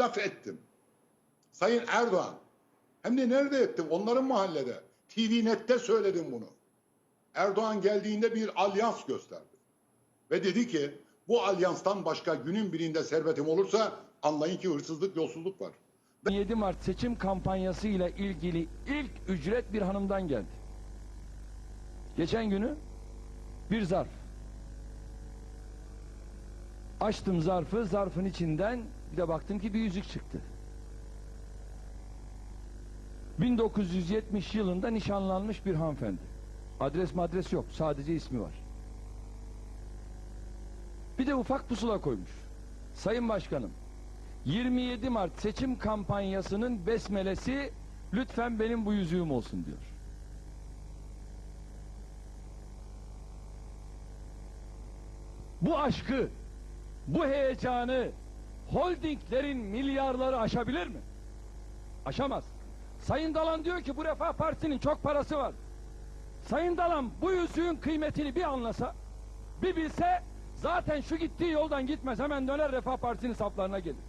laf ettim. Sayın Erdoğan. Hem de nerede ettim? Onların mahallede. TV Net'te söyledim bunu. Erdoğan geldiğinde bir alyans gösterdi. Ve dedi ki bu alyanstan başka günün birinde servetim olursa anlayın ki hırsızlık, yolsuzluk var. 7 Mart seçim kampanyası ile ilgili ilk ücret bir hanımdan geldi. Geçen günü bir zarf. Açtım zarfı, zarfın içinden bir de baktım ki bir yüzük çıktı. 1970 yılında nişanlanmış bir hanımefendi. Adres madres yok, sadece ismi var. Bir de ufak pusula koymuş. Sayın Başkanım, 27 Mart seçim kampanyasının besmelesi lütfen benim bu yüzüğüm olsun diyor. Bu aşkı, bu heyecanı holdinglerin milyarları aşabilir mi? Aşamaz. Sayın Dalan diyor ki bu Refah Partisi'nin çok parası var. Sayın Dalan bu yüzüğün kıymetini bir anlasa, bir bilse zaten şu gittiği yoldan gitmez hemen döner Refah Partisi'nin saflarına gelir.